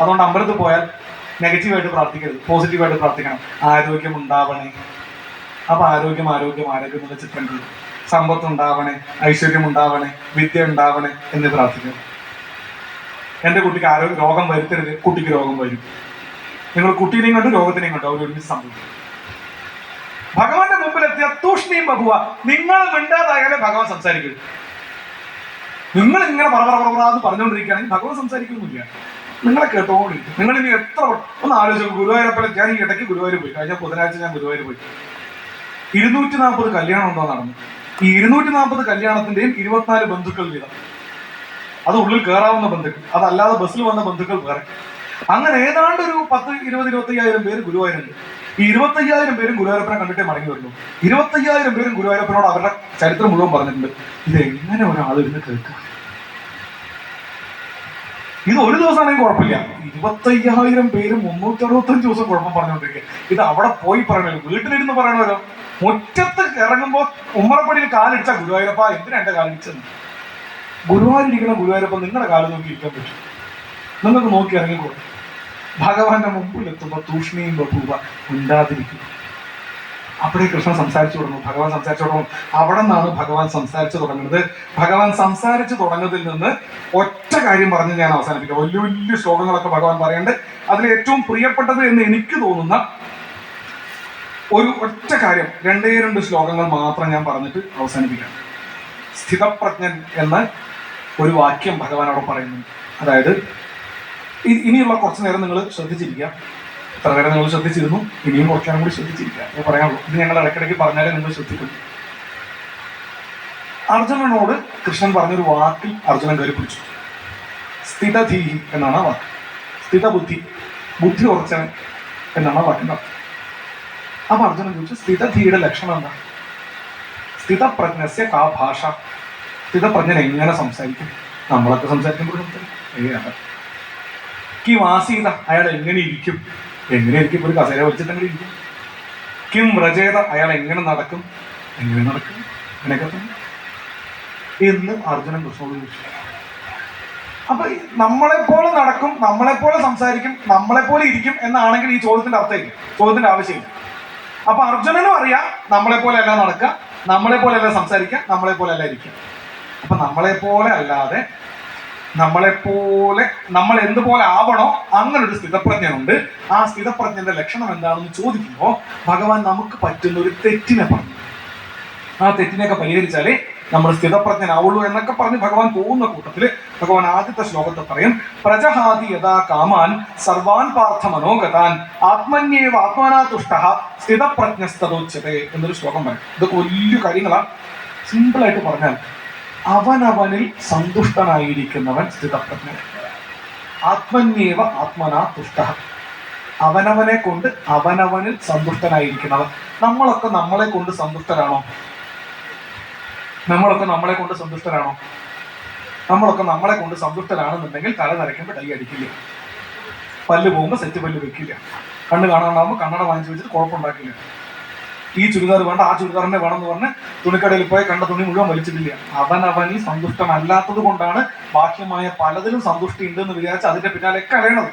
അതുകൊണ്ട് അമ്പലത്തിൽ പോയാൽ നെഗറ്റീവായിട്ട് പ്രാർത്ഥിക്കരുത്. പോസിറ്റീവായിട്ട് പ്രാർത്ഥിക്കണം. ആരോഗ്യം ഉണ്ടാവണേ. അപ്പൊ ആരോഗ്യം ആരോഗ്യം ആരോഗ്യം എന്നുള്ള ചിത്രം കണ്ടു. സമ്പത്ത് ഉണ്ടാവണേ ഐശ്വര്യം ഉണ്ടാവണേ വിദ്യ ഉണ്ടാവണേ എന്ന് പ്രാർത്ഥിക്കണം. എന്റെ കുട്ടിക്ക് ആരോഗ്യ രോഗം വരുത്തരുത്. കുട്ടിക്ക് രോഗം വരും. നിങ്ങൾ കുട്ടീനെയും കണ്ടു രോഗത്തിനെയും കണ്ടു. അവർ ഒരുമിച്ച് സംഭവിക്കും. ഭഗവാന്റെ മുമ്പിൽ എത്തിയ തൂഷ്ണിയും ബഹുവ. നിങ്ങൾ മിണ്ടാതായാലേ ഭഗവാൻ സംസാരിക്കൂ. നിങ്ങൾ ഇങ്ങനെ പറ പറ പറ എന്ന് പറഞ്ഞുകൊണ്ടിരിക്കുകയാണെങ്കിൽ ഭഗവാൻ സംസാരിക്കുന്നില്ല നിങ്ങളെ കേട്ടോണ്ടിരിക്കും നിങ്ങൾ ഇനി എത്ര ഒന്ന് ആലോചിക്കും ഗുരുവായൂരപ്പനെ ഞാൻ ഈ ഇടയ്ക്ക് ഗുരുവായൂർ പോയി. കഴിഞ്ഞ ബുധനാഴ്ച ഞാൻ ഗുരുവായൂർ പോയി. ഇരുന്നൂറ്റി നാൽപ്പത് കല്യാണം ഉണ്ടോ നടന്നു. ഈ ഇരുന്നൂറ്റി നാൽപ്പത് കല്യാണത്തിന്റെയും ഇരുപത്തിനാല് ബന്ധുക്കൾ വീതം. അത് ഉള്ളിൽ കയറാവുന്ന ബന്ധുക്കൾ. അതല്ലാതെ ബസ്സിൽ വന്ന ബന്ധുക്കൾ വേറെ. അങ്ങനെ ഏതാണ്ട് ഒരു പത്ത് ഇരുപത് ഇരുപത്തയ്യായിരം പേര് ഗുരുവായൂരുണ്ട്. ഈ ഇരുപത്തയ്യായിരം പേരും ഗുരുവായൂരപ്പനെ കണ്ടിട്ടേ മടങ്ങി വരുന്നു. ഇരുപത്തയ്യായിരം പേരും ഗുരുവായൂരപ്പനോട് അവരുടെ ചരിത്രം മുഴുവൻ പറഞ്ഞിട്ടുണ്ട്. ഇത് എങ്ങനെ ഒരാൾ ഇരുന്ന് കേൾക്കുക? ഇത് ഒരു ദിവസമാണെങ്കിൽ കുഴപ്പമില്ല. ഇരുപത്തയ്യായിരം പേര് മുന്നൂറ്റി അറുപത്തഞ്ച് ദിവസം കുഴപ്പം പറഞ്ഞുകൊണ്ടിരിക്കുക. ഇത് അവിടെ പോയി പറയണല്ലോ. വീട്ടിലിരുന്ന് പറയണമല്ലോ മുറ്റത്ത് ഇറങ്ങുമ്പോൾ ഉമ്മറപ്പടിയിൽ കാലിടിച്ച ഗുരുവായൂരപ്പ എന്തിനാ എന്റെ കാലിടിച്ചത്? ഗുരുവായൂരിക്കണ ഗുരുവായൂരപ്പ നിങ്ങളുടെ കാൽ നോക്കി ഇരിക്കാൻ പറ്റും. നിങ്ങൾക്ക് നോക്കി ഇറങ്ങിക്കോളൂ ഭഗവാന്റെ മുമ്പിൽ എത്തുമ്പോൾ തൂഷ്ണിയും ബഹുവ ഉണ്ടാതിരിക്കും. അവിടെ കൃഷ്ണൻ സംസാരിച്ചു തുടങ്ങും. ഭഗവാൻ സംസാരിച്ചു തുടങ്ങും. അവിടെ നിന്നാണ് ഭഗവാൻ സംസാരിച്ചു തുടങ്ങുന്നത്. ഭഗവാൻ സംസാരിച്ചു തുടങ്ങുന്നതിൽ നിന്ന് ഒറ്റ കാര്യം പറഞ്ഞ് ഞാൻ അവസാനിപ്പിക്കാം. വലിയ വലിയ ശ്ലോകങ്ങളൊക്കെ ഭഗവാൻ പറയേണ്ടത് അതിൽ ഏറ്റവും പ്രിയപ്പെട്ടത് എന്ന് എനിക്ക് തോന്നുന്ന ഒരു ഒറ്റ കാര്യം രണ്ടേ രണ്ട് ശ്ലോകങ്ങൾ മാത്രം ഞാൻ പറഞ്ഞിട്ട് അവസാനിപ്പിക്കാം. സ്ഥിതപ്രജ്ഞൻ എന്ന ഒരു വാക്യം ഭഗവാൻ അവിടെ പറയുന്നുണ്ട്. അതായത് ഇനിയുള്ള കുറച്ച് നേരം നിങ്ങൾ ശ്രദ്ധിച്ചിരിക്കുക. ഇത്ര നേരം നിങ്ങൾ ശ്രദ്ധിച്ചിരുന്നു ഇനിയും കുറച്ചാണ് കൂടി ശ്രദ്ധിച്ചിരിക്കുക എന്ന് പറയാനുള്ളൂ. ഇത് ഞങ്ങൾ ഇടയ്ക്കിടയ്ക്ക് പറഞ്ഞാലേ നിങ്ങൾ ശ്രദ്ധിക്കും. അർജുനനോട് കൃഷ്ണൻ പറഞ്ഞൊരു വാക്കിൽ അർജുനൻ കയറി പിടിച്ചു. സ്ഥിതധീ എന്നാണ് ആ വാക്ക്. സ്ഥിതബുദ്ധി. ബുദ്ധി ഉറച്ചവൻ എന്നാണ് ആ വാക്കിന്റെ അർത്ഥം. അപ്പൊ അർജുനൻ ചോദിച്ചു സ്ഥിതധീയുടെ ലക്ഷണം എന്താ? സ്ഥിതപ്രജ്ഞസ്യ കാ ഭാഷ. സ്ഥിതപ്രജ്ഞൻ എങ്ങനെ സംസാരിക്കും? നമ്മളൊക്കെ സംസാരിക്കുമ്പോൾ സംസാരിക്കും ആസീത അയാൾ എങ്ങനെ ഇരിക്കും? എങ്ങനെ ഇരിക്കും ഒരു കസേര വലിച്ചിട്ട് ഇരിക്കും? കിം വ്രജേത അയാൾ എങ്ങനെ നടക്കും? എങ്ങനെ നടക്കും? അങ്ങനെയൊക്കെ തന്നെ. എന്ന് അർജുനൻ കൃഷ്ണനോട് ചോദിച്ചു. അപ്പൊ നമ്മളെപ്പോലെ നടക്കും നമ്മളെപ്പോലെ സംസാരിക്കും നമ്മളെപ്പോലെ ഇരിക്കും എന്നാണെങ്കിൽ ഈ ചോദ്യത്തിന്റെ അർത്ഥമില്ല ചോദ്യത്തിന്റെ ആവശ്യമില്ല. അപ്പൊ അർജുനനും അറിയാം നമ്മളെ പോലെ അല്ല നടക്കുക നമ്മളെ പോലെ അല്ല സംസാരിക്കുക നമ്മളെ പോലെ അല്ല ഇരിക്കുക. അപ്പൊ നമ്മളെ പോലെ അല്ലാതെ നമ്മളെപ്പോലെ നമ്മൾ എന്തുപോലെ ആവണോ അങ്ങനെ ഒരു സ്ഥിതപ്രജ്ഞനുണ്ട്. ആ സ്ഥിതപ്രജ്ഞന്റെ ലക്ഷണം എന്താണെന്ന് ചോദിക്കുമ്പോൾ ഭഗവാൻ നമുക്ക് പറ്റുന്ന ഒരു തെറ്റിനെ പറഞ്ഞു. ആ തെറ്റിനെയൊക്കെ പരിഹരിച്ചാലേ നമ്മൾ സ്ഥിതപ്രജ്ഞനാവുള്ളൂ എന്നൊക്കെ പറഞ്ഞ് ഭഗവാൻ പോകുന്ന കൂട്ടത്തിൽ ഭഗവാൻ ആദ്യത്തെ ശ്ലോകത്തെ പറയും പ്രജഹാതി യഥാ കാമാൻ സർവാൻ പാർത്ഥ മനോഗതാൻ ആത്മന്യേവ ആത്മാനാ തുഷ്ട സ്ഥിതപ്രജ്ഞസ്തോച്ചതേ എന്നൊരു ശ്ലോകം പറയും. ഇതൊക്കെ വലിയ കാര്യങ്ങളാണ് സിമ്പിളായിട്ട് പറഞ്ഞാൽ അവനവനിൽ സന്തുഷ്ടനായിരിക്കുന്നവൻ സ്ഥിതപ്രജ്ഞൻ. ആത്മന്യേവ ആത്മനാ തുഷ്ട. അവനവനെ കൊണ്ട് അവനവനിൽ സന്തുഷ്ടനായിരിക്കുന്നവൻ. നമ്മളൊക്കെ നമ്മളെ കൊണ്ട് സന്തുഷ്ടരാണോ? നമ്മളൊക്കെ നമ്മളെ കൊണ്ട് സന്തുഷ്ടരാണോ? നമ്മളൊക്കെ നമ്മളെ കൊണ്ട് സന്തുഷ്ടരാണെന്നുണ്ടെങ്കിൽ തല നരയ്ക്കുമ്പോൾ കൈ അടിക്കില്ല. പല്ല് പോകുമ്പോൾ സെറ്റ് പല്ല് വെക്കില്ല. കണ്ണ് കാണാണ്ടാവുമ്പോൾ കണ്ണട വാങ്ങിച്ചു വെച്ചിട്ട് കുഴപ്പമുണ്ടാക്കില്ല. ഈ ചുരിദാർ വേണ്ട ആ ചുരിദാറിനെ വേണം എന്ന് പറഞ്ഞ് തുണിക്കടയിൽ പോയി കണ്ട തുണി മുഴുവൻ വലിച്ചിട്ടില്ല. അവൻ അവനിൽ സന്തുഷ്ടമല്ലാത്തത് കൊണ്ടാണ് ബാഹ്യമായ പലതിലും സന്തുഷ്ടി ഉണ്ട് എന്ന് വിചാരിച്ച് അതിന്റെ പിന്നാലെയൊക്കെ അറിയണത്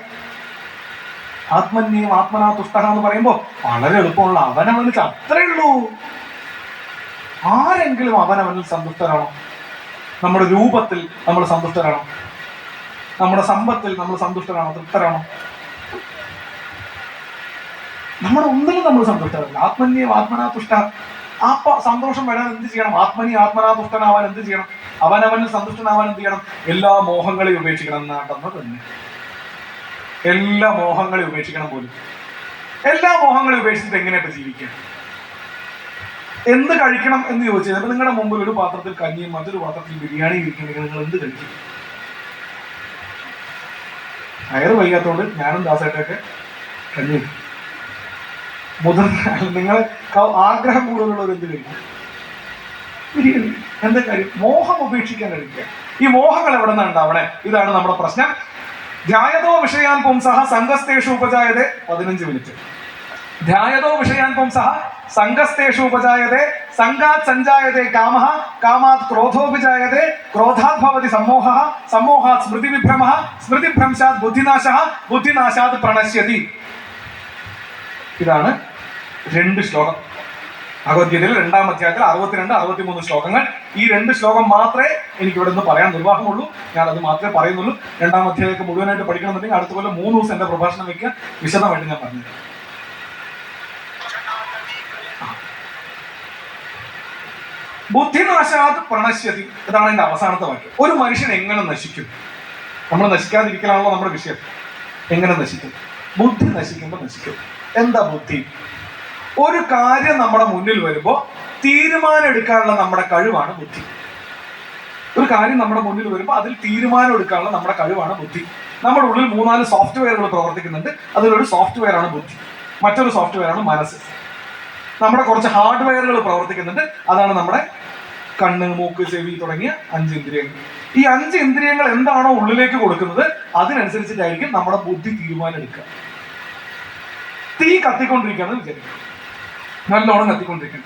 ആത്മന്യം ആത്മനാ തുഷ്ട എന്ന് പറയുമ്പോൾ വളരെ എളുപ്പമുള്ള അവനവനിച്ച് അത്രേ ഉള്ളൂ. ആരെങ്കിലും അവനവനിൽ സന്തുഷ്ടരാണോ നമ്മുടെ രൂപത്തിൽ നമ്മൾ സന്തുഷ്ടരാണോ നമ്മുടെ സമ്പത്തിൽ നമ്മൾ സന്തുഷ്ടരാണോ തൃപ്തരാണോ നമ്മുടെ ഒന്നിലും നമ്മൾ സന്തുഷ്ടരല്ല ആത്മന്യം ആത്മനാ തുഷ്ട ആ സന്തോഷം വരാൻ എന്ത് ചെയ്യണം? ആത്മനി ആത്മനാ തുഷ്ടനാവാൻ എന്ത് ചെയ്യണം? അവനവനിൽ സന്തുഷ്ടനാവാൻ എന്ത് ചെയ്യണം? എല്ലാ മോഹങ്ങളെയും ഉപേക്ഷിക്കണം എന്നാട്ടെന്ന് തന്നെ. എല്ലാ മോഹങ്ങളെയും ഉപേക്ഷിക്കണം പോലും. എല്ലാ മോഹങ്ങളെയും ഉപേക്ഷിച്ചിട്ട് എങ്ങനെയൊക്കെ ജീവിക്കണം എന്ത് കഴിക്കണം എന്ന് ചോദിച്ചു കഴിഞ്ഞാൽ നിങ്ങളുടെ മുമ്പിൽ ഒരു പാത്രത്തിൽ കഞ്ഞിയും മറ്റൊരു പാത്രത്തിൽ ബിരിയാണി ഇരിക്കുന്നെങ്കിൽ നിങ്ങൾ എന്ത് കഴിക്കും? കയറ് വയ്യാത്തോണ്ട് ഞാനും ദാസായിട്ടൊക്കെ കഞ്ഞി. മുതിർന്ന നിങ്ങൾ ആഗ്രഹം കൂടുതലുള്ളവർ എന്ത് കഴിക്കും എന്താ കാര്യം? മോഹം ഉപേക്ഷിക്കാൻ കഴിക്കുക ഈ മോഹങ്ങൾ എവിടെ നിന്നാണ് ഉണ്ടാവണേ? ഇതാണ് നമ്മുടെ പ്രശ്നം. ധ്യായതോ വിഷയാൻ പുംസഹ സംഘസ്തേഷു ഉപജായതെ പതിനഞ്ച് മിനിറ്റ്. ധ്യായതോ വിഷയാൻ പുംസഹ സംഘസ്തേഷു ഉപജായതേ സംഘാത് സഞ്ചായതേ കാമ കാമാത് ക്രോധോപജായതേ ക്രോധാത് ഭവതി സമ്മോഹ സമ്മോഹാത് സ്മൃതിവിഭ്രമഃ സ്മൃതിഭ്രംശാത് ബുദ്ധിനാശ ബുദ്ധിനാശാത് പ്രണശ്യതി. ഇതാണ് രണ്ട് ശ്ലോകം. ഭഗവത്ഗീതയിൽ രണ്ടാം അധ്യായത്തിൽ അറുപത്തിരണ്ട് അറുപത്തിമൂന്ന് ശ്ലോകങ്ങൾ. ഈ രണ്ട് ശ്ലോകം മാത്രമേ എനിക്ക് ഇവിടെ നിന്ന് പറയാൻ നിർവാഹമുള്ളൂ. ഞാൻ അത് മാത്രമേ പറയുന്നുള്ളൂ. രണ്ടാം അധ്യായമൊക്കെ മുഴുവനായിട്ട് പഠിക്കണമെന്നുണ്ടെങ്കിൽ അടുത്ത കൊല്ലം മൂന്ന് ദിവസം എന്റെ പ്രഭാഷണം വെക്കുക വിശദമായിട്ട് ഞാൻ പറഞ്ഞു ബുദ്ധിനാശാത് പ്രണശ്യതി. ഇതാണ് എന്റെ അവസാനത്തെ വാക്യം. ഒരു മനുഷ്യൻ എങ്ങനെ നശിക്കും? നമ്മൾ നശിക്കാതിരിക്കലാണല്ലോ നമ്മുടെ വിഷയം. എങ്ങനെ നശിക്കും? ബുദ്ധി നശിക്കുമ്പോൾ നശിക്കും. എന്താ ബുദ്ധി? ഒരു കാര്യം നമ്മുടെ മുന്നിൽ വരുമ്പോൾ തീരുമാനം എടുക്കാനുള്ള നമ്മുടെ കഴിവാണ് ബുദ്ധി. ഒരു കാര്യം നമ്മുടെ മുന്നിൽ വരുമ്പോൾ അതിൽ തീരുമാനം എടുക്കാനുള്ള നമ്മുടെ കഴിവാണ് ബുദ്ധി. നമ്മുടെ ഉള്ളിൽ മൂന്നാൽ സോഫ്റ്റ്വെയറുകൾ പ്രവർത്തിക്കുന്നുണ്ട്. അതിലൊരു സോഫ്റ്റ്വെയർ ആണ് ബുദ്ധി. മറ്റൊരു സോഫ്റ്റ്വെയർ ആണ് മനസ്സ്. നമ്മുടെ കുറച്ച് ഹാർഡ്വെയറുകൾ പ്രവർത്തിക്കുന്നുണ്ട്. അതാണ് നമ്മുടെ കണ്ണ് മൂക്ക് ചെവി തുടങ്ങിയ അഞ്ച് ഇന്ദ്രിയങ്ങൾ. ഈ അഞ്ച് ഇന്ദ്രിയങ്ങൾ എന്താണോ ഉള്ളിലേക്ക് കൊടുക്കുന്നത് അതിനനുസരിച്ചിട്ടായിരിക്കും നമ്മുടെ ബുദ്ധി തീരുമാനം എടുക്കുക തീ കത്തിക്കൊണ്ടിരിക്കുകയാണെന്ന് വിചാരിക്കും നല്ലോണം കത്തിക്കൊണ്ടിരിക്കും.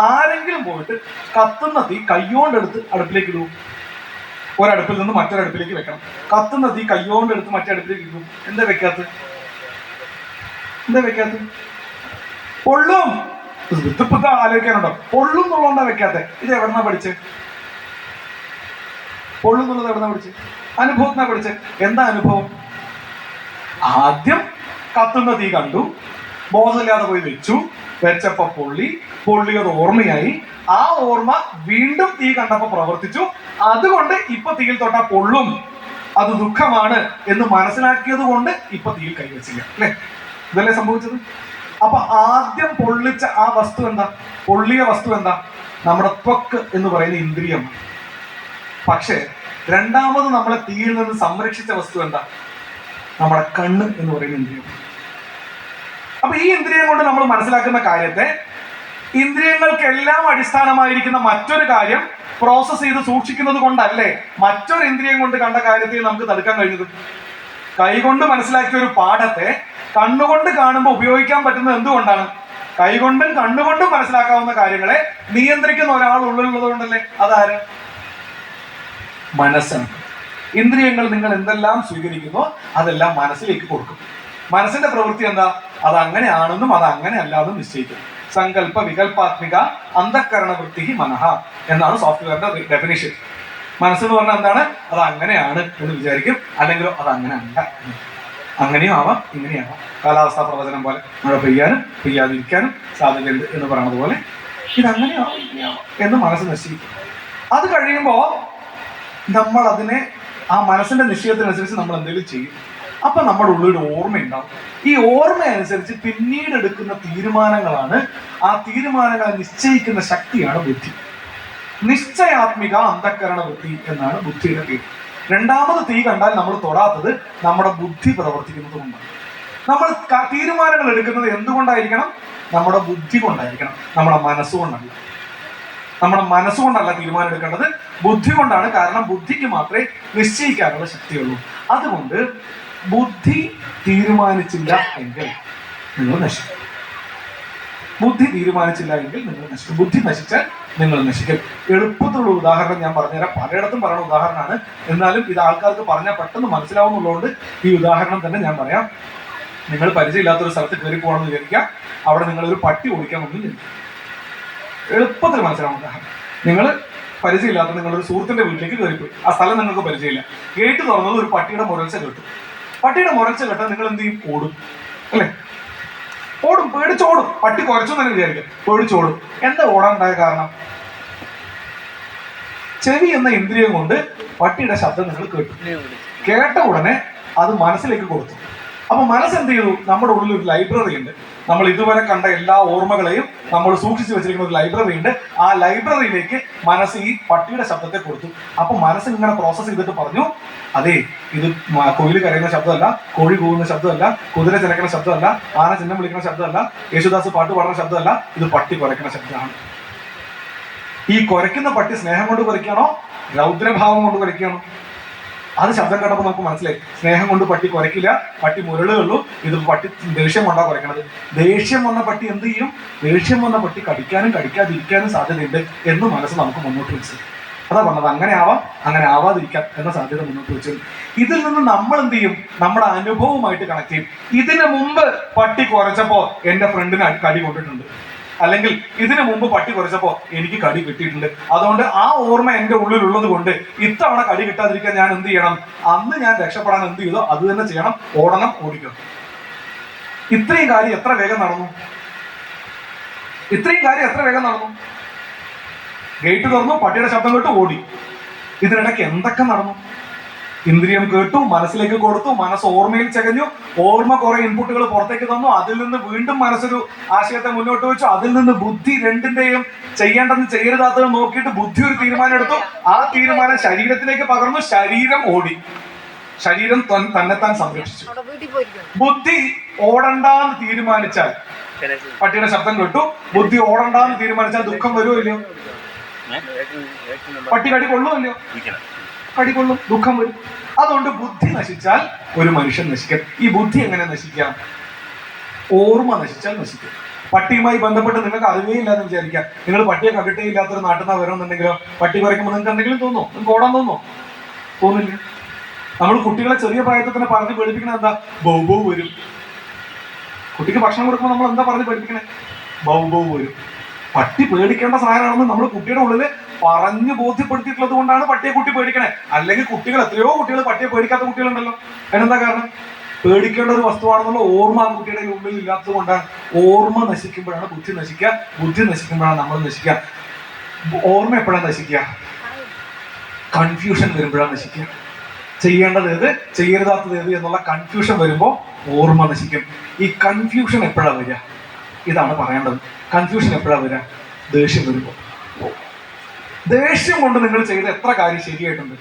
ആരെങ്കിലും പോയിട്ട് കത്തുന്ന തീ കയ്യോണ്ടെടുത്ത് അടുപ്പിലേക്ക് ഇടും. ഒരടുപ്പിൽ നിന്ന് മറ്റൊരടുപ്പിലേക്ക് വെക്കണം. കത്തുന്ന തീ കയ്യോണ്ടെടുത്ത് മറ്റേ അടുപ്പിലേക്ക് ഇടും. എന്താ വെക്കാത്ത? എന്താ വെക്കാത്ത? പൊള്ളും. ഇതിപ്പോ ആലോചിക്കാനുണ്ടോ? പൊള്ളും എന്നുള്ളതുകൊണ്ടാ വെക്കാത്തെ. ഇത് എവിടെന്നാ പഠിച്ച്? പൊള്ളും എന്നുള്ളത് എവിടെന്നാ പഠിച്ച്? അനുഭവത്തിനാ പഠിച്ച്. എന്താ അനുഭവം? ആദ്യം കത്തുന്ന തീ കണ്ടു. ബോധമില്ലാതെ പോയി വെച്ചു. വെച്ചപ്പോ പൊള്ളി പൊള്ളിയത് ഓർമ്മയായി. ആ ഓർമ്മ വീണ്ടും തീ കണ്ടപ്പോ പ്രവർത്തിച്ചു. അതുകൊണ്ട് ഇപ്പൊ തീയിൽ തൊട്ട പൊള്ളും. അത് ദുഃഖമാണ് എന്ന് മനസ്സിലാക്കിയത് കൊണ്ട് ഇപ്പൊ തീയിൽ കൈവച്ചില്ല അല്ലെ? ഇതല്ലേ സംഭവിച്ചത്? അപ്പൊ ആദ്യം പൊള്ളിച്ച ആ വസ്തു എന്താ? പൊള്ളിയ വസ്തു എന്താ? നമ്മുടെ ത്വക്ക് എന്ന് പറയുന്ന ഇന്ദ്രിയം. പക്ഷേ രണ്ടാമത് നമ്മളെ തീയിൽ നിന്ന് സംരക്ഷിച്ച വസ്തു എന്താ? നമ്മുടെ കണ്ണ് എന്ന് പറയുന്ന ഇന്ദ്രിയം. അപ്പൊ ഈ ഇന്ദ്രിയം കൊണ്ട് നമ്മൾ മനസ്സിലാക്കുന്ന കാര്യത്തെ ഇന്ദ്രിയങ്ങൾക്കെല്ലാം അടിസ്ഥാനമായിരിക്കുന്ന മറ്റൊരു കാര്യം പ്രോസസ് ചെയ്ത് സൂക്ഷിക്കുന്നത് കൊണ്ടല്ലേ മറ്റൊരു ഇന്ദ്രിയം കൊണ്ട് കണ്ട കാര്യത്തിൽ നമുക്ക് തടുക്കാൻ കഴിഞ്ഞത്? കൈകൊണ്ട് മനസ്സിലാക്കിയ ഒരു പാഠത്തെ കണ്ണുകൊണ്ട് കാണുമ്പോൾ ഉപയോഗിക്കാൻ പറ്റുന്നത് എന്തുകൊണ്ടാണ്? കൈകൊണ്ടും കണ്ണുകൊണ്ടും മനസ്സിലാക്കാവുന്ന കാര്യങ്ങളെ നിയന്ത്രിക്കുന്ന ഒരാൾ ഉള്ളിലുള്ളത് കൊണ്ടല്ലേ? അതാര്? മനസ്സാണ് ഇന്ദ്രിയങ്ങൾ നിങ്ങൾ എന്തെല്ലാം സ്വീകരിക്കുന്നു അതെല്ലാം മനസ്സിലേക്ക് കൊടുക്കും. മനസ്സിന്റെ പ്രവൃത്തി എന്താ? അത് അങ്ങനെയാണെന്നും അത് അങ്ങനെ അല്ലാന്നും നിശ്ചയിക്കും സങ്കല്പ വികല്പാത്മിക അന്ധക്കരണ വൃത്തി മനഃ എന്നാണ് സോഫ്റ്റ്വെയറിന്റെ ഡെഫിനേഷൻ മനസ്സെന്ന് പറഞ്ഞാൽ എന്താണ്? അത് അങ്ങനെയാണ് എന്ന് വിചാരിക്കും. അല്ലെങ്കിൽ അത് അങ്ങനെ അല്ല. അങ്ങനെയും ആവാം ഇങ്ങനെയും ആവാം കാലാവസ്ഥാ പ്രവചനം പോലെ മഴ പെയ്യാനും പെയ്യാതിരിക്കാനും സാധ്യതയുണ്ട് എന്ന് പറയുന്നത് പോലെ ഇത് അങ്ങനെയാവാം ഇങ്ങനെയാവാം എന്ന് മനസ്സ് നശിക്കും അത് കഴിയുമ്പോൾ നമ്മൾ അതിനെ ആ മനസ്സിന്റെ നിശ്ചയത്തിനനുസരിച്ച് നമ്മൾ എന്തെങ്കിലും ചെയ്യും. അപ്പൊ നമ്മുടെ ഉള്ളിൽ ഒരു ഓർമ്മയുണ്ടാവും. ഈ ഓർമ്മ അനുസരിച്ച് പിന്നീട് എടുക്കുന്ന തീരുമാനങ്ങളാണ് ആ തീരുമാനങ്ങളെ നിശ്ചയിക്കുന്ന ശക്തിയാണ് ബുദ്ധി. നിശ്ചയാത്മിക അന്ധക്കരണ ബുദ്ധി എന്നാണ് ബുദ്ധിയുടെ പേര്. രണ്ടാമത് തീ കണ്ടാൽ നമ്മൾ തൊടാത്തത് നമ്മുടെ ബുദ്ധി പ്രവർത്തിക്കുന്നത് കൊണ്ടാണ്. നമ്മൾ തീരുമാനങ്ങൾ എടുക്കുന്നത് എന്തുകൊണ്ടായിരിക്കണം? നമ്മുടെ ബുദ്ധി കൊണ്ടായിരിക്കണം. നമ്മുടെ മനസ്സുകൊണ്ടല്ല നമ്മുടെ മനസ്സുകൊണ്ടല്ല തീരുമാനം എടുക്കേണ്ടത്. ബുദ്ധി കൊണ്ടാണ് കാരണം ബുദ്ധിക്ക് മാത്രമേ നിശ്ചയിക്കാനുള്ള ശക്തിയുള്ളൂ. അതുകൊണ്ട് ബുദ്ധി തീരുമാനിച്ചില്ല എങ്കിൽ നിങ്ങൾ നശിക്കും. ബുദ്ധി തീരുമാനിച്ചില്ല എങ്കിൽ നിങ്ങൾ നശിക്കും. ബുദ്ധി നശിച്ചാൽ നിങ്ങൾ നശിക്കും. എളുപ്പത്തിലുള്ള ഉദാഹരണം ഞാൻ പറഞ്ഞുതരാം. പലയിടത്തും പറയുന്ന ഉദാഹരണമാണ്. എന്നാലും ഇത് ആൾക്കാർക്ക് പറഞ്ഞാൽ പെട്ടെന്ന് മനസ്സിലാവുന്നുള്ളതുകൊണ്ട് ഈ ഉദാഹരണം തന്നെ ഞാൻ പറയാം. നിങ്ങൾ പരിചയമില്ലാത്തൊരു സ്ഥലത്ത് കയറി പോകണമെന്ന് വിചാരിക്കുക. അവിടെ നിങ്ങൾ ഒരു പട്ടി ഓടിക്കാൻ ഒന്നും ചെയ്യും എളുപ്പത്തിൽ മനസ്സിലാവും ഉദാഹരണം. നിങ്ങൾ പരിചയമില്ലാത്ത നിങ്ങളൊരു സുഹൃത്തിന്റെ വീട്ടിലേക്ക് കയറിപ്പോയി. ആ സ്ഥലം നിങ്ങൾക്ക് പരിചയമില്ല. ഗേറ്റ് തുറന്നത് ഒരു പട്ടിയുടെ മുരൾച്ച കേട്ടു. പട്ടിയുടെ മുറച്ച് കേട്ടാൽ നിങ്ങൾ എന്ത് ചെയ്യും? ഓടും. അല്ലേ? ഓടും. പേടിച്ചോടും പട്ടി കുറച്ചു തന്നെ വിചാരിക്കും. പേടിച്ചോടും എന്താ ഓടാനുണ്ടായ കാരണം? ചെവി എന്ന ഇന്ദ്രിയം കൊണ്ട് പട്ടിയുടെ ശബ്ദം നിങ്ങൾ കേട്ടു. കേട്ട ഉടനെ അത് മനസ്സിലേക്ക് കൊടുത്തു. അപ്പൊ മനസ്സ് എന്ത് ചെയ്തു? നമ്മുടെ ഉള്ളിൽ ഒരു ലൈബ്രറി ഉണ്ട്. നമ്മൾ ഇതുവരെ കണ്ട എല്ലാ ഓർമ്മകളെയും നമ്മൾ സൂക്ഷിച്ചു വെച്ചിരിക്കുന്ന ഒരു ലൈബ്രറി ഉണ്ട്. ആ ലൈബ്രറിയിലേക്ക് മനസ്സ് ഈ പട്ടിയുടെ ശബ്ദത്തെ കൊടുത്തു. അപ്പൊ മനസ്സ് ഇങ്ങനെ പ്രോസസ്സ് ചെയ്തിട്ട് പറഞ്ഞു അതെ ഇത് കൊയിൽ കരയുന്ന ശബ്ദമല്ല കോഴി കൂവുന്ന ശബ്ദമല്ല കുതിര ചിലക്കുന്ന ശബ്ദമല്ല ആന ചിഹ്നം വിളിക്കുന്ന ശബ്ദമല്ല യേശുദാസ് പാട്ട് പാടുന്ന ശബ്ദമല്ല ഇത് പട്ടി കുരയ്ക്കുന്ന ശബ്ദമാണ്. ഈ കുരയ്ക്കുന്ന പട്ടി സ്നേഹം കൊണ്ട് കുരയ്ക്കണോ? രൗദ്രഭാവം കൊണ്ട് കുരയ്ക്കണോ? അത് ശബ്ദം കേട്ടപ്പോൾ നമുക്ക് മനസ്സിലായി. സ്നേഹം കൊണ്ട് പട്ടി കുരയ്ക്കില്ല പട്ടി മുരളുകയുള്ളൂ ഇത് പട്ടി ദേഷ്യം കൊണ്ടാ കുരയ്ക്കണത്. ദേഷ്യം വന്ന പട്ടി എന്ത് ചെയ്യും? ദേഷ്യം വന്ന പട്ടി കടിക്കാനും കടിക്കാതിരിക്കാനും സാധ്യതയുണ്ട് എന്ന് മനസ്സ് നമുക്ക് മുന്നോട്ട് വെച്ചു അതാ പറഞ്ഞത്. അങ്ങനെ ആവാം അങ്ങനെ ആവാതിരിക്കാം എന്ന സാധ്യത മുന്നോട്ട് വെച്ചു ഇതിൽ നിന്ന് നമ്മൾ എന്ത് ചെയ്യും? നമ്മുടെ അനുഭവമായിട്ട് കണക്ട് ചെയ്യും. ഇതിനു മുമ്പ് പട്ടി കുറച്ചപ്പോ എന്റെ ഫ്രണ്ടിന് കടി കൊണ്ടിട്ടുണ്ട്. അല്ലെങ്കിൽ ഇതിനു മുമ്പ് പട്ടി കുറച്ചപ്പോ എനിക്ക് കടി കിട്ടിയിട്ടുണ്ട്. അതുകൊണ്ട് ആ ഓർമ്മ എന്റെ ഉള്ളിലുള്ളത് കൊണ്ട് ഇത്തവണ കടി കിട്ടാതിരിക്കാൻ ഞാൻ എന്ത് ചെയ്യണം? അന്ന് ഞാൻ രക്ഷപ്പെടാൻ എന്ത് ചെയ്തോ അത് തന്നെ ചെയ്യണം. ഓടണം ഓടിക്കണം. ഇത്രയും കാര്യം എത്ര വേഗം നടന്നു? ഇത്രയും കാര്യം എത്ര വേഗം നടന്നു? ഗേറ്റ് തുറന്നു പട്ടിയുടെ ശബ്ദം കേട്ട് ഓടി. ഇതിനിടയ്ക്ക് എന്തൊക്കെ നടന്നു? ഇന്ദ്രിയം കേട്ടു മനസ്സിലേക്ക് കൊടുത്തു മനസ്സ് ഓർമ്മയിൽ ചകഞ്ഞു ഓർമ്മ കുറെ ഇൻപുട്ടുകൾ പുറത്തേക്ക് തന്നു. അതിൽ നിന്ന് വീണ്ടും മനസ്സൊരു ആശയത്തെ മുന്നോട്ട് വെച്ചു. അതിൽ നിന്ന് ബുദ്ധി രണ്ടിന്റെയും ചെയ്യേണ്ടെന്ന് ചെയ്യരുതാത്തത് നോക്കിയിട്ട് ബുദ്ധി ഒരു തീരുമാനം എടുത്തു ആ തീരുമാനം ശരീരത്തിലേക്ക് പകർന്നു ശരീരം ഓടി. ശരീരം തന്നെ തന്നെത്താൻ സംരക്ഷിച്ചു. ബുദ്ധി ഓടണ്ടാന്ന് തീരുമാനിച്ചാൽ പട്ടിയുടെ ശബ്ദം കേട്ടു. ബുദ്ധി ഓടണ്ടാന്ന് തീരുമാനിച്ചാൽ ദുഃഖം വരുമോ ഇല്ലയോ? പട്ടി കടി കൊള്ളുമോ കടി ദുഃഖം വരും. അതുകൊണ്ട് ബുദ്ധി നശിച്ചാൽ ഒരു മനുഷ്യൻ നശിക്കാം. ഈ ബുദ്ധി എങ്ങനെ നശിക്കാം? ഓർമ്മ നശിച്ചാൽ നശിക്കും. പട്ടിയുമായി ബന്ധപ്പെട്ട് നിങ്ങൾക്ക് അറിവേ ഇല്ലാന്ന് വിചാരിക്കാം. നിങ്ങൾ പട്ടിയെ കണ്ടിട്ടേ ഇല്ലാത്തൊരു നാട്ടിൽ നിന്ന് വരണമെന്നുണ്ടെങ്കിലോ? പട്ടി കുറയ്ക്കുമ്പോൾ നിങ്ങൾക്ക് എന്തെങ്കിലും തോന്നോ നിങ്ങൾക്ക് ഓടാൻ തോന്നോ തോന്നില്ല. നമ്മൾ കുട്ടികളെ ചെറിയ പ്രായത്തിൽ തന്നെ പറഞ്ഞ് പേടിപ്പിക്കണത് എന്താ? ബൗ ബൗ വരും. കുട്ടിക്ക് ഭക്ഷണം കൊടുക്കുമ്പോൾ നമ്മൾ എന്താ പറഞ്ഞ് പേടിപ്പിക്കണേ? ബൗ ബൗ വരും. പട്ടി പേടിക്കേണ്ട സാധനമാണെന്ന് നമ്മൾ കുട്ടിയുടെ ഉള്ളിൽ പറഞ്ഞു ബോധ്യപ്പെടുത്തിയിട്ടുള്ളത് കൊണ്ടാണ് പട്ടിയെ കുട്ടി പേടിക്കണേ. അല്ലെങ്കിൽ കുട്ടികൾ എത്രയോ കുട്ടികൾ പട്ടിയെ പേടിക്കാത്ത കുട്ടികളുണ്ടല്ലോ. അതിനെന്താ കാരണം? പേടിക്കേണ്ട ഒരു വസ്തുവാണെന്നുള്ള ഓർമ്മ ആ കുട്ടിയുടെ ഉള്ളിൽ ഇല്ലാത്തത് കൊണ്ടാണ്. ഓർമ്മ നശിക്കുമ്പോഴാണ് ബുദ്ധി നശിക്കുക. ബുദ്ധി നശിക്കുമ്പോഴാണ് നമ്മൾ നശിക്കുക. ഓർമ്മ എപ്പോഴാണ് നശിക്കുക? കൺഫ്യൂഷൻ വരുമ്പോഴാണ് നശിക്കുക. ചെയ്യേണ്ടത് ഏത്? ചെയ്യരുതാത്തത് ഏത്? എന്നുള്ള കൺഫ്യൂഷൻ വരുമ്പോൾ ഓർമ്മ നശിക്കും. ഈ കൺഫ്യൂഷൻ എപ്പോഴാണ് വരിക? ഇതാണ് പറയേണ്ടത്. കൺഫ്യൂഷൻ എപ്പോഴാണ് വരിക? ദേഷ്യം വരുമ്പോൾ. ദേഷ്യം കൊണ്ട് നിങ്ങൾ ചെയ്ത എത്ര കാര്യം ശരിയായിട്ടുണ്ട്?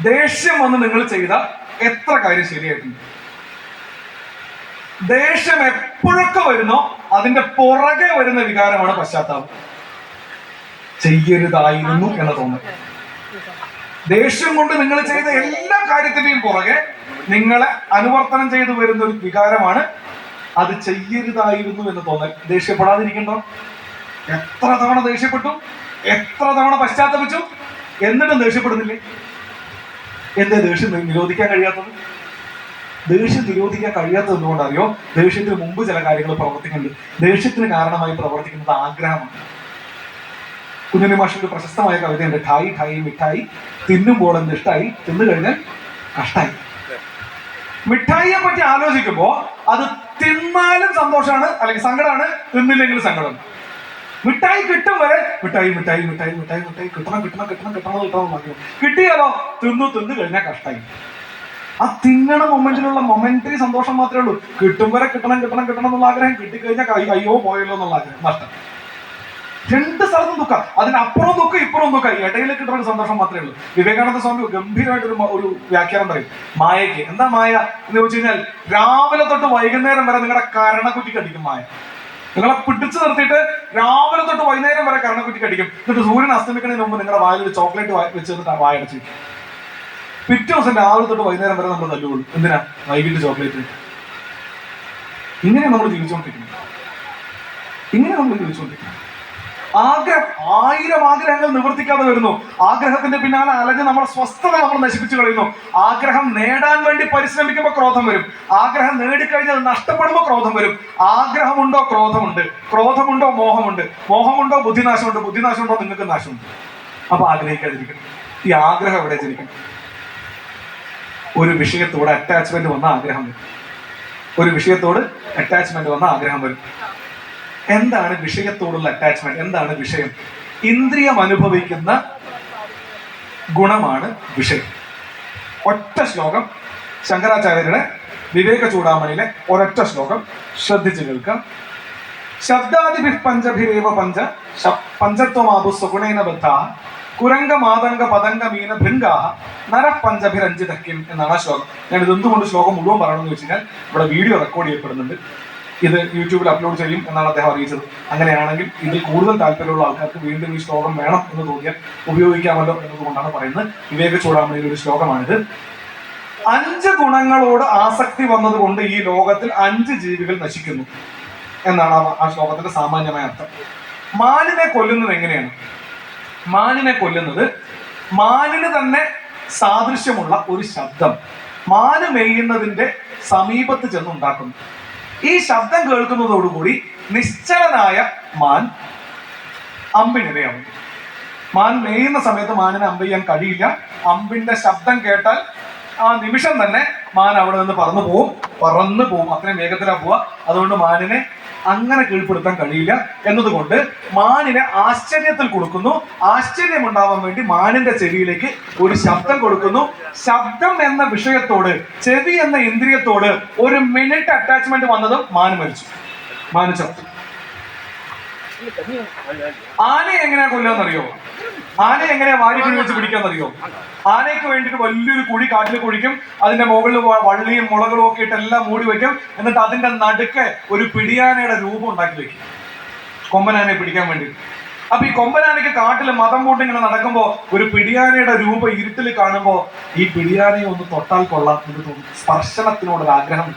ദേഷ്യം വന്ന് നിങ്ങൾ ചെയ്ത എത്ര കാര്യം ശരിയായിട്ടുണ്ട്? ദേഷ്യം എപ്പോഴൊക്കെ വരുന്നോ അതിന്റെ പുറകെ വരുന്ന വികാരമാണ് പശ്ചാത്താപം. ചെയ്യരുതായിരുന്നു എന്ന തോന്നൽ. ദേഷ്യം കൊണ്ട് നിങ്ങൾ ചെയ്ത എല്ലാ കാര്യത്തിന്റെയും പുറകെ നിങ്ങളെ അനുവർത്തനം ചെയ്തു വരുന്ന ഒരു വികാരമാണ് അത് ചെയ്യരുതായിരുന്നു എന്ന് തോന്നൽ. ദേഷ്യപ്പെടാതിരിക്കണ്ടോ? എത്ര തവണ ദേഷ്യപ്പെട്ടു? എത്ര തവണ പശ്ചാത്തപിച്ചു? എന്നിട്ടും ദേഷ്യപ്പെടുന്നില്ലേ? എന്തേ ദേഷ്യം നിരോധിക്കാൻ കഴിയാത്തത്? ദേഷ്യം നിരോധിക്കാൻ കഴിയാത്തത് എന്തുകൊണ്ടറിയോ? ദേഷ്യത്തിന് മുമ്പ് ചില കാര്യങ്ങൾ പ്രവർത്തിക്കുന്നുണ്ട്. ദേഷ്യത്തിന് കാരണമായി പ്രവർത്തിക്കുന്നത് ആഗ്രഹമാണ്. കുഞ്ഞുണ്ണി മാഷിന്റെ പ്രശസ്തമായ കവിതയുണ്ട് ഠായി ഠായി മിഠായി തിന്നുമ്പോൾ എന്ത് ഇഷ്ടായി തിന്നു കഴിഞ്ഞാൽ കഷ്ടായി. മിഠായിയെ പറ്റി ആലോചിക്കുമ്പോ അത് തിന്നാലും സന്തോഷമാണ് അല്ലെങ്കിൽ സങ്കടമാണ് തിന്നില്ലെങ്കിലും സങ്കടം മിഠായി കിട്ടും വരെ. മിഠായി മിഠായി മിഠായി മിഠായി മിഠായി. കിട്ടണം കിട്ടണം കിട്ടണം കിട്ടണം കിട്ടണം മതി കിട്ടിയാലോ? തിന്നു തിന്നു കഴിഞ്ഞാൽ കഷ്ടായി. ആ തിന്നണ മൊമെന്റിലുള്ള മൊമെന്ററി സന്തോഷം മാത്രമേ ഉള്ളൂ. കിട്ടും വരെ കിട്ടണം കിട്ടണം കിട്ടണം എന്നുള്ള ആഗ്രഹം കിട്ടിക്കഴിഞ്ഞാൽ അയ്യോ പോയല്ലോ എന്നുള്ള ആഗ്രഹം. നഷ്ടം. രണ്ട് സ്ഥലത്തും ദുഃഖം. അതിനപ്പുറം ദുഃഖം ഇപ്പുറം ദുഃഖം. ഇടയിൽ കിട്ടുന്ന ഒരു സന്തോഷം മാത്രമേ ഉള്ളൂ. വിവേകാനന്ദ സ്വാമി ഗംഭീരമായിട്ട് ഒരു ഒരു വ്യാഖ്യാനം പറയും. മായയ്ക്ക്. എന്താ മായ എന്ന് ചോദിച്ചു കഴിഞ്ഞാൽ രാവിലെ തൊട്ട് വൈകുന്നേരം വരെ നിങ്ങളുടെ കരണക്കുറ്റി കടിക്കും മായ. നിങ്ങളെ പിടിച്ചു നിർത്തിയിട്ട് രാവിലെ തൊട്ട് വൈകുന്നേരം വരെ കരണക്കുറ്റി കടിക്കും എന്നിട്ട് സൂര്യൻ അസ്തമിക്കുന്നതിന് മുമ്പ് നിങ്ങളുടെ വായിൽ ഒരു ചോക്ലേറ്റ് വെച്ച് തന്നിട്ട് ആ വായ അടച്ചു വെക്കും. പിറ്റേ ദിവസം രാവിലെ തൊട്ട് വൈകുന്നേരം വരെ നമ്മൾ തല്ലുകൊള്ളു. എന്തിനാ? വൈകിട്ട് ചോക്ലേറ്റ്. ഇങ്ങനെ നമ്മൾ ജീവിച്ചുകൊണ്ടിരിക്കുന്നത് ഇങ്ങനെ നമ്മൾ ജീവിച്ചുകൊണ്ടിരിക്കുന്നത് ആഗ്രഹം ആയിരം ആഗ്രഹങ്ങൾ നിവർത്തിക്കാതെ വരുന്നു. ആഗ്രഹത്തിന്റെ പിന്നാലെ അലഞ്ഞ് നമ്മുടെ സ്വസ്ഥത നമ്മൾ നശിപ്പിച്ചു കളയുന്നു. ആഗ്രഹം നേടാൻ വേണ്ടി പരിശ്രമിക്കുമ്പോൾ ക്രോധം വരും. ആഗ്രഹം നേടിക്കഴിഞ്ഞാൽ നഷ്ടപ്പെടുമ്പോൾ ക്രോധം വരും. ആഗ്രഹമുണ്ടോ? ക്രോധമുണ്ട്. ക്രോധമുണ്ടോ? മോഹമുണ്ട്. മോഹമുണ്ടോ? ബുദ്ധിനാശമുണ്ട്. ബുദ്ധിനാശമുണ്ടോ? നിങ്ങൾക്ക് നാശമുണ്ട്. അപ്പൊ ആഗ്രഹിക്കാതിരിക്കണം. ഈ ആഗ്രഹം എവിടെ ജനിക്കണം? ഒരു വിഷയത്തോട് അറ്റാച്ച്മെന്റ് വന്ന ആഗ്രഹം വരും. ഒരു വിഷയത്തോട് അറ്റാച്ച്മെന്റ് വന്ന ആഗ്രഹം വരും. എന്താണ് വിഷയത്തോടുള്ള അറ്റാച്ച്മെന്റ് എന്താണ് വിഷയം? ഇന്ദ്രിയം അനുഭവിക്കുന്ന ഗുണമാണ് വിഷയം. ഒറ്റ ശ്ലോകം ശങ്കരാചാര്യരുടെ വിവേക ചൂടാമണിയിലെ ഒരൊറ്റ ശ്ലോകം ശ്രദ്ധിച്ചു കേൾക്കാം. ശബ്ദാദിഭി പഞ്ചഭിരേവ പഞ്ച പഞ്ചത്വമാപു സുഗുണേന ബദ്ധ കുരങ്ക മാതംഗ പതംഗ മീന ഭൃങ്കാഹ നര പഞ്ചഭിരഞ്ജിതക്യം എന്നാണ് ആ ശ്ലോകം. ഞാൻ ഇത് എന്തുകൊണ്ട് ശ്ലോകം മുഴുവൻ പറയണമെന്ന് വെച്ച് കഴിഞ്ഞാൽ ഇവിടെ വീഡിയോ റെക്കോർഡ് ചെയ്യപ്പെടുന്നുണ്ട്. ഇത് യൂട്യൂബിൽ അപ്ലോഡ് ചെയ്യും എന്നാണ് അദ്ദേഹം അറിയിച്ചത്. അങ്ങനെയാണെങ്കിൽ ഇതിൽ കൂടുതൽ താല്പര്യമുള്ള ആൾക്കാർക്ക് വീണ്ടും ഈ ശ്ലോകം വേണം എന്ന് തോന്നിയാൽ ഉപയോഗിക്കാമല്ലോ എന്നതുകൊണ്ടാണ് പറയുന്നത്. വിവേക ചൂടാമണിയുടെ ഒരു ശ്ലോകമാണിത്. അഞ്ച് ഗുണങ്ങളോട് ആസക്തി വന്നതുകൊണ്ട് ഈ ലോകത്തിൽ അഞ്ച് ജീവികൾ നശിക്കുന്നു എന്നാണ് ആ- ശ്ലോകത്തിന്റെ സാമാന്യമായ അർത്ഥം. മാനിനെ കൊല്ലുന്നത് എങ്ങനെയാണ്? മാനിനെ കൊല്ലുന്നത് മാനിന് തന്നെ സാദൃശ്യമുള്ള ഒരു ശബ്ദം. മാന് മെയ്യുന്നതിന്റെ സമീപത്ത് ചെന്നുണ്ടാക്കുന്നു. ഈ ശബ്ദം കേൾക്കുന്നതോടുകൂടി നിശ്ചലനായ മാൻ അമ്പിനിരയാവും മാൻ മേയുന്ന സമയത്ത് മാനിനെ അമ്പ് ചെയ്യാൻ കഴിയില്ല. അമ്പിന്റെ ശബ്ദം കേട്ടാൽ ആ നിമിഷം തന്നെ മാൻ അവിടെ നിന്ന് പറന്നു പോവും. പറന്നു പോവും. അത്രയും വേഗത്തിലാ പോവുക. അതുകൊണ്ട് മാനിനെ അങ്ങനെ കീഴ്പ്പെടുത്താൻ കഴിയില്ല എന്നതുകൊണ്ട് മാനിനെ ആശ്ചര്യത്തിൽ കൊടുക്കുന്നു. ആശ്ചര്യം ഉണ്ടാവാൻ വേണ്ടി മാനിന്റെ ചെവിയിലേക്ക് ഒരു ശബ്ദം കൊടുക്കുന്നു. ശബ്ദം എന്ന വിഷയത്തോട് ചെവി എന്ന ഇന്ദ്രിയത്തോട് ഒരു മിനിറ്റ് അറ്റാച്ച്മെന്റ് വന്നതും മാൻ മരിച്ചു. മാനിച്ചു ആനയെ എങ്ങനെയാ കൊല്ലാന്നറിയോ ആനയെ എങ്ങനെയാ വാരി കുഴി വെച്ച് പിടിക്കാന്നറിയോ? ആനയ്ക്ക് വേണ്ടിയിട്ട് വലിയൊരു കുഴി കാട്ടിൽ കുഴിക്കും അതിന്റെ മുകളിൽ വള്ളിയും മുളകളും ഒക്കെ ഇട്ട് എല്ലാം മൂടി വെക്കും എന്നിട്ട് അതിന്റെ നടുക്ക് ഒരു പിടിയാനയുടെ രൂപം ഉണ്ടാക്കി വെക്കും. കൊമ്പനാനയെ പിടിക്കാൻ വേണ്ടി. അപ്പൊ ഈ കൊമ്പനാനയ്ക്ക് കാട്ടിൽ മതം കൂട്ടി ഇങ്ങനെ നടക്കുമ്പോ ഒരു പിടിയാനയുടെ രൂപം ഇരുട്ടിൽ കാണുമ്പോ ഈ പിടിയാനയെ ഒന്ന് തൊട്ടാൽ കൊള്ളാം എന്ന് സ്പർശനത്തിനോടൊരു ആഗ്രഹം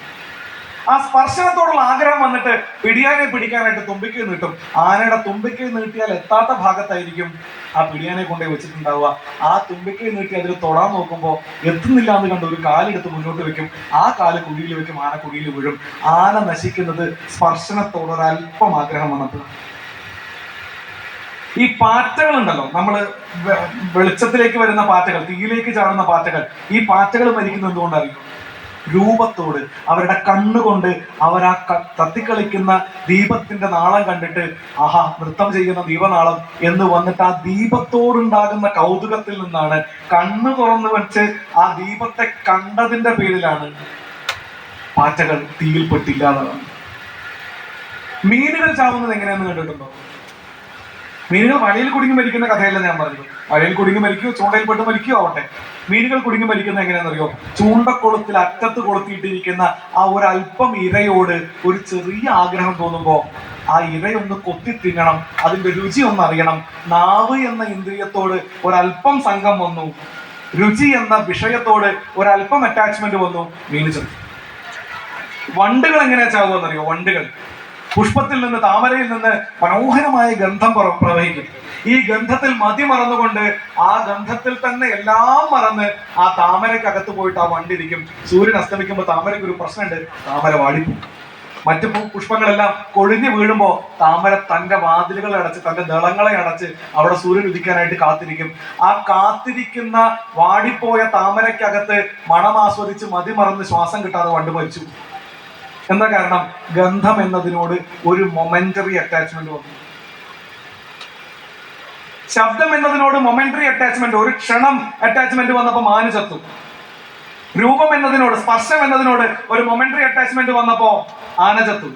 ആ സ്പർശനത്തോടുള്ള ആഗ്രഹം വന്നിട്ട് പിടിയാനെ പിടിക്കാനായിട്ട് തുമ്പിക്കൈ നീട്ടും. ആനയുടെ തുമ്പിക്കൈ നീട്ടിയാൽ എത്താത്ത ഭാഗത്തായിരിക്കും ആ പിടിയാനെ കൊണ്ടേ വെച്ചിട്ടുണ്ടാവുക. ആ തുമ്പിക്കൈ നീട്ടി അതിൽ തൊടാൻ നോക്കുമ്പോൾ എത്തുന്നില്ല എന്ന് കണ്ട് ഒരു കാലെടുത്ത് മുന്നോട്ട് വെക്കും. ആ കാൽ കുഴിയിൽ വെക്കും ആന കുഴിയിൽ വീഴും. ആന നശിക്കുന്നത് സ്പർശനത്തോടൊരല്പം ആഗ്രഹം വന്നപ്പോൾ ഈ പാറ്റകൾ ഉണ്ടല്ലോ നമ്മൾ വെളിച്ചത്തിലേക്ക് വരുന്ന പാറ്റകൾ തീയിലേക്ക് ചാടുന്ന പാറ്റകൾ ഈ പാറ്റകൾ മരിക്കുന്നത് എന്തുകൊണ്ടായിരിക്കും? രൂപത്തോട് അവരുടെ കണ്ണുകൊണ്ട് അവർ ആ കത്തിക്കളിക്കുന്ന ദീപത്തിന്റെ നാളം കണ്ടിട്ട് ആഹാ നൃത്തം ചെയ്യുന്ന ദീപനാളം എന്ന് വന്നിട്ട് ആ ദീപത്തോടുണ്ടാകുന്ന കൗതുകത്തിൽ നിന്നാണ് കണ്ണ് തുറന്നു വെച്ച് ആ ദീപത്തെ കണ്ടതിന്റെ പേരിലാണ് പാറ്റകൾ തീയിൽപ്പെട്ടില്ലാതാകുന്നത് മീനുകൾ ചാവുന്നത് എങ്ങനെയാണെന്ന് കണ്ടിട്ടുണ്ടോ? മീനുകൾ വലയിൽ കുടുങ്ങി മരിക്കുന്ന കഥയല്ല ഞാൻ പറഞ്ഞു വലയിൽ കുടുങ്ങി മരിക്കുകയോ ചൂണ്ടയിൽ പെട്ട് മരിക്കുകയോ ആവട്ടെ. മീനുകൾ കുടുങ്ങി മരിക്കുന്നത് എങ്ങനെയാണെന്നറിയോ? ചൂണ്ടക്കുളത്തിൽ അറ്റത്ത് കൊളുത്തിയിട്ടിരിക്കുന്ന ആ ഒരല്പം ഇരയോട് ഒരു ചെറിയ ആഗ്രഹം തോന്നുമ്പോ ആ ഇരയൊന്ന് കൊത്തി തിന്നണം അതിന്റെ രുചി ഒന്ന് അറിയണം. നാവ് എന്ന ഇന്ദ്രിയത്തോട് ഒരല്പം സംഘം വന്നു. രുചി എന്ന വിഷയത്തോട് ഒരല്പം അറ്റാച്ച്മെന്റ് വന്നു. മീൻ ചെന്നു. വണ്ടുകൾ എങ്ങനെയാ ചാവുക എന്നറിയോ? വണ്ടുകൾ. പുഷ്പത്തിൽ നിന്ന് താമരയിൽ നിന്ന് മനോഹരമായ ഗന്ധം പ്രവഹിക്കും. ഈ ഗന്ധത്തിൽ മതി മറന്നുകൊണ്ട് ആ ഗന്ധത്തിൽ തന്നെ എല്ലാം മറന്ന് ആ താമരക്കകത്ത് പോയിട്ട് ആ വണ്ടിരിക്കും. സൂര്യൻ അസ്തമിക്കുമ്പോൾ താമരയ്ക്ക് ഒരു പ്രശ്നമുണ്ട്. താമര വാടിപ്പോ മറ്റു പുഷ്പങ്ങളെല്ലാം കൊഴിഞ്ഞു വീഴുമ്പോൾ താമര തന്റെ വാതിലുകൾ അടച്ച് തന്റെ ദളങ്ങളെ അടച്ച് അവിടെ സൂര്യൻ ഉദിക്കാനായിട്ട് കാത്തിരിക്കും. ആ കാത്തിരിക്കുന്ന വാടിപ്പോയ താമരക്കകത്ത് മണം ആസ്വദിച്ച് മതി മറന്ന് ശ്വാസം കിട്ടാതെ വണ്ട് മരിച്ചു എന്താ കാരണം ഗന്ധം എന്നതിനോട് ഒരു മൊമെന്ററി അറ്റാച്ച്മെന്റ് വന്നു. ശബ്ദം എന്നതിനോട് മൊമെന്ററി അറ്റാച്ച്മെന്റ് ഒരു ക്ഷണം അറ്റാച്ച്മെന്റ് വന്നപ്പോൾ മാന് ചത്തു. രൂപം എന്നതിനോട് സ്പർശം എന്നതിനോട് ഒരു മൊമെന്ററി അറ്റാച്ച്മെന്റ് വന്നപ്പോ ആന ചത്തു.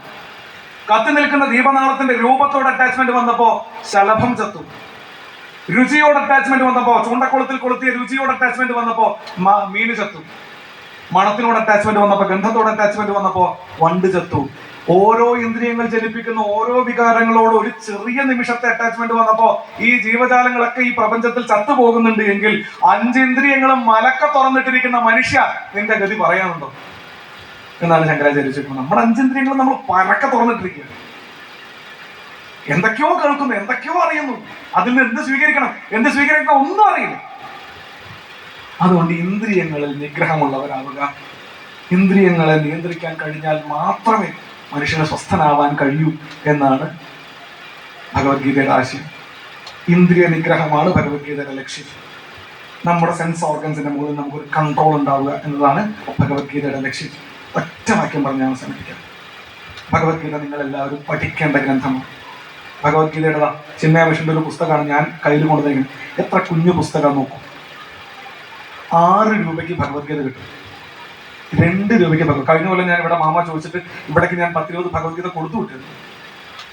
കത്തി നിൽക്കുന്ന ദീപനാളത്തിന്റെ രൂപത്തോട് അറ്റാച്ച്മെന്റ് വന്നപ്പോ ശലഭം ചത്തു. രുചിയോട് അറ്റാച്ച്മെന്റ് വന്നപ്പോ ചൂണ്ടക്കുളത്തിൽ കൊളുത്തിയ രുചിയോട് അറ്റാച്ച്മെന്റ് വന്നപ്പോ മീന് ചത്തു. മണത്തിനോട് അറ്റാച്ച്മെന്റ് വന്നപ്പോ ഗന്ധത്തോട് അറ്റാച്ച്മെന്റ് വന്നപ്പോ വണ്ട് ചത്തു. ഓരോ ഇന്ദ്രിയങ്ങൾ ജനിപ്പിക്കുന്ന ഓരോ വികാരങ്ങളോട് ഒരു ചെറിയ നിമിഷത്തെ അറ്റാച്ച്മെന്റ് വന്നപ്പോ ഈ ജീവജാലങ്ങളൊക്കെ ഈ പ്രപഞ്ചത്തിൽ ചത്തുപോകുന്നുണ്ട് എങ്കിൽ അഞ്ച് ഇന്ദ്രിയങ്ങളും മലക്ക തുറന്നിട്ടിരിക്കുന്ന മനുഷ്യ നിന്റെ ഗതി പറയാനുണ്ടോ? എന്നാണ് ശങ്കരാചാര്യ ചോദിക്കുന്നത് നമ്മുടെ അഞ്ചിന്ദ്രിയങ്ങളും നമ്മൾ പരക്ക തുറന്നിട്ടിരിക്കുക എന്തൊക്കെയോ കേൾക്കുന്നു എന്തൊക്കെയോ അറിയുന്നു. അതിൽ നിന്ന് എന്ത് സ്വീകരിക്കണം? എന്ത് സ്വീകരിക്കണം? ഒന്നും അറിയില്ല. അതുകൊണ്ട് ഇന്ദ്രിയങ്ങളിൽ നിഗ്രഹമുള്ളവരാവുക. ഇന്ദ്രിയങ്ങളെ നിയന്ത്രിക്കാൻ കഴിഞ്ഞാൽ മാത്രമേ മനുഷ്യന് സ്വസ്ഥനാവാൻ കഴിയൂ എന്നാണ് ഭഗവത്ഗീതയുടെ ആശയം. ഇന്ദ്രിയ നിഗ്രഹമാണ് ഭഗവത്ഗീതയുടെ ലക്ഷ്യം. നമ്മുടെ സെൻസ് ഓർഗൻസിന്റെ മുകളിൽ നമുക്കൊരു കൺട്രോൾ ഉണ്ടാവുക എന്നതാണ് ഭഗവത്ഗീതയുടെ ലക്ഷ്യം. ഒറ്റ വാക്യം പറഞ്ഞ് അവസാനിപ്പിക്കാം ഭഗവത്ഗീത നിങ്ങൾ എല്ലാവരും പഠിക്കേണ്ട ഗ്രന്ഥമാണ്. ഭഗവത്ഗീതയുടെ ചിന്മയ മിഷന്റെ ഒരു പുസ്തകമാണ് ഞാൻ കയ്യിൽ കൊണ്ടുവന്നിരിക്കുന്നത്. എത്ര കുഞ്ഞു പുസ്തകം നോക്കും. ആറ് രൂപയ്ക്ക് ഭഗവത്ഗീത കിട്ടും. രണ്ട് രൂപയ്ക്ക് ഭഗവത് കഴിഞ്ഞ കൊല്ലം ഞാൻ ഇവിടെ മാമ ചോദിച്ചിട്ട് ഇവിടേക്ക് ഞാൻ പത്തിരുപത് ഭഗവത്ഗീത കൊടുത്തു വിട്ടിരുന്നു.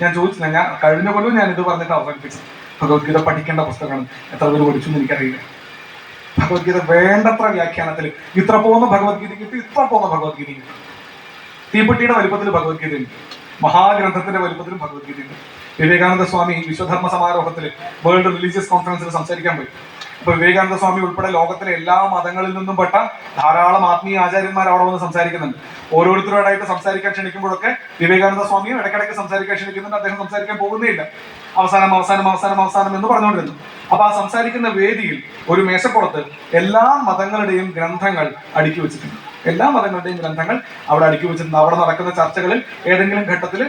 ഞാൻ ചോദിച്ചില്ല ഞാൻ കഴിഞ്ഞ കൊല്ലം ഞാൻ ഇത് പറഞ്ഞിട്ട് അവസാനിപ്പിച്ചു. ഭഗവത്ഗീത പഠിക്കേണ്ട പുസ്തകമാണ്. എത്ര പേര് പഠിച്ചു എന്ന് എനിക്കറിയില്ല. ഭഗവത്ഗീത വേണ്ടത്ര വ്യാഖ്യാനത്തിൽ ഇത്ര പോകുന്ന ഭഗവത്ഗീത കിട്ടി ഇത്ര പോകുന്ന ഭഗവത്ഗീത കിട്ടി. തീപ്പെട്ടിയുടെ വലിപ്പത്തിൽ ഭഗവത്ഗീത ഉണ്ട് മഹാഗ്രന്ഥത്തിന്റെ വലുപ്പത്തിലും ഭഗവത്ഗീതയുണ്ട് വിവേകാനന്ദ സ്വാമി വിശ്വധർമ്മ സമാരോഹത്തിൽ വേൾഡ് റിലീജിയസ് കോൺഫറൻസിൽ സംസാരിക്കാൻ പോയി. അപ്പൊ വിവേകാനന്ദ സ്വാമി ഉൾപ്പെടെ ലോകത്തിലെ എല്ലാ മതങ്ങളിൽ നിന്നും പെട്ട ധാരാളം ആത്മീയ ആചാര്യന്മാർ അവിടെ വന്ന് സംസാരിക്കുന്നുണ്ട്. ഓരോരുത്തരോടായിട്ട് സംസാരിക്കാൻ ക്ഷണിക്കുമ്പോഴൊക്കെ വിവേകാനന്ദ സ്വാമിയും ഇടയ്ക്കിടയ്ക്ക് സംസാരിക്കാൻ ക്ഷണിക്കുന്നുണ്ട്. അദ്ദേഹം സംസാരിക്കാൻ പോകുന്നില്ല അവസാനം അവസാനം അവസാനം അവസാനം എന്ന് പറഞ്ഞുകൊണ്ടിരുന്നു. അപ്പൊ ആ സംസാരിക്കുന്ന വേദിയിൽ ഒരു മേശപ്പുറത്ത് എല്ലാ മതങ്ങളുടെയും ഗ്രന്ഥങ്ങൾ അടുക്കി വെച്ചിട്ടുണ്ട്. എല്ലാ മതങ്ങളുടെയും ഗ്രന്ഥങ്ങൾ അവിടെ അടുക്കി വെച്ചിട്ടുണ്ട്. അവിടെ നടക്കുന്ന ചർച്ചകളിൽ ഏതെങ്കിലും ഘട്ടത്തിൽ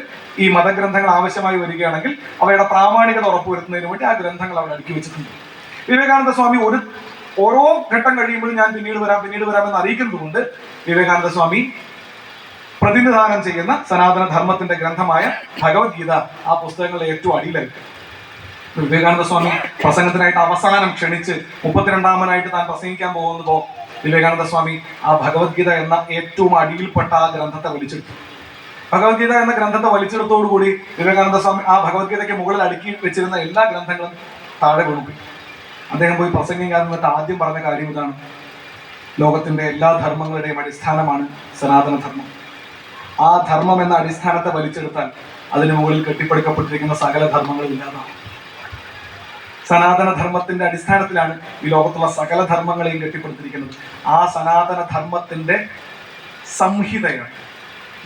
ഈ മതഗ്രന്ഥങ്ങൾ ആവശ്യമായി വരികയാണെങ്കിൽ അവയുടെ പ്രാമാണികത ഉറപ്പുവരുത്തുന്നതിന് വേണ്ടി ആ ഗ്രന്ഥങ്ങൾ അവിടെ അടുക്കി വെച്ചിട്ടുണ്ട്. വിവേകാനന്ദ സ്വാമി ഒരു ഓരോ ഘട്ടം കഴിയുമ്പോഴും ഞാൻ പിന്നീട് വരാം പിന്നീട് വരാമെന്ന് അറിയിക്കുന്നതുകൊണ്ട് വിവേകാനന്ദ സ്വാമി പ്രതിനിധാനം ചെയ്യുന്ന സനാതന ധർമ്മത്തിന്റെ ഗ്രന്ഥമായ ഭഗവത്ഗീത ആ പുസ്തകങ്ങളെ ഏറ്റവും അടിയിലായിരിക്കും. വിവേകാനന്ദ സ്വാമി പ്രസംഗത്തിനായിട്ട് അവസാനം ക്ഷണിച്ച് മുപ്പത്തിരണ്ടാമനായിട്ട് താൻ പ്രസംഗിക്കാൻ പോകുന്നതോ വിവേകാനന്ദ സ്വാമി ആ ഭഗവത്ഗീത എന്ന ഏറ്റവും അടിയിൽപ്പെട്ട ആ ഗ്രന്ഥത്തെ വലിച്ചെടുത്തു. ഭഗവത്ഗീത എന്ന ഗ്രന്ഥത്തെ വലിച്ചെടുത്തോടുകൂടി വിവേകാനന്ദ സ്വാമി ആ ഭഗവത്ഗീതയ്ക്ക് മുകളിൽ അടുക്കി വെച്ചിരുന്ന എല്ലാ ഗ്രന്ഥങ്ങളും താഴെ വീണുപോയി അദ്ദേഹം പോയി പ്രസംഗിക്കാൻ വന്നിട്ട് ആദ്യം പറഞ്ഞ കാര്യം ഇതാണ്. ലോകത്തിന്റെ എല്ലാ ധർമ്മങ്ങളുടെയും അടിസ്ഥാനമാണ് സനാതന ധർമ്മം ആ ധർമ്മം എന്ന അടിസ്ഥാനത്തെ വലിച്ചെടുത്താൽ അതിന് മുകളിൽ കെട്ടിപ്പടുക്കപ്പെട്ടിരിക്കുന്ന സകല ധർമ്മങ്ങളും ഇല്ലാതാവും. സനാതന ധർമ്മത്തിന്റെ അടിസ്ഥാനത്തിലാണ് ഈ ലോകത്തുള്ള സകല ധർമ്മങ്ങളെയും കെട്ടിപ്പടുത്തിരിക്കുന്നത്. ആ സനാതന ധർമ്മത്തിന്റെ സംഹിതയാണ്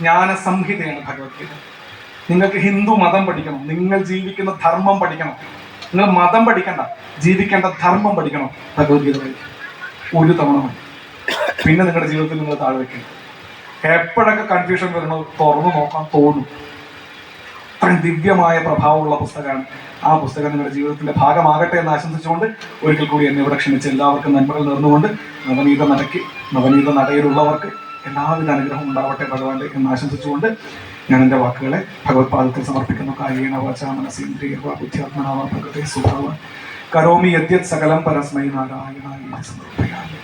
ജ്ഞാന സംഹിതയാണ് ഭഗവത്ഗീത. നിങ്ങൾക്ക് ഹിന്ദു മതം പഠിക്കണം നിങ്ങൾ ജീവിക്കുന്ന ധർമ്മം പഠിക്കണം. നിങ്ങൾ മതം പഠിക്കണ്ട ജീവിക്കേണ്ട ധർമ്മം പഠിക്കണം ഭഗവത്ഗീത ഒരു തവണ മതി. പിന്നെ നിങ്ങളുടെ ജീവിതത്തിൽ നിങ്ങൾ താഴെ വെക്കണം എപ്പോഴൊക്കെ കൺഫ്യൂഷൻ വരണോ തുറന്നു നോക്കാൻ തോന്നും. അത്രയും ദിവ്യമായ പ്രഭാവമുള്ള പുസ്തകമാണ്. ആ പുസ്തകം നിങ്ങളുടെ ജീവിതത്തിന്റെ ഭാഗമാകട്ടെ എന്ന് ആശംസിച്ചുകൊണ്ട് ഒരിക്കൽ കൂടി എന്നെ ഇവിടെ ക്ഷണിച്ച് എല്ലാവർക്കും നന്മകൾ നേർന്നുകൊണ്ട് നവനീത നടക്കി നവനീത നടയിലുള്ളവർക്ക് എല്ലാവിധ അനുഗ്രഹം ഉണ്ടാവട്ടെ ഭഗവാന്റെ എന്ന് ആശംസിച്ചുകൊണ്ട് ഞാൻ എന്റെ വാക്കുകളെ ഭഗവത് പാദത്തിൽ സമർപ്പിക്കുന്നു. കായേന വാച മനസേന്ദ്രിയ ബുദ്ധിയാത്മനാവ ഭഗവത്തെ സുഭാവ കരോമി യദ്യത് സകലം പരസ്മൈ നാരായണ സമർപ്പയാമി.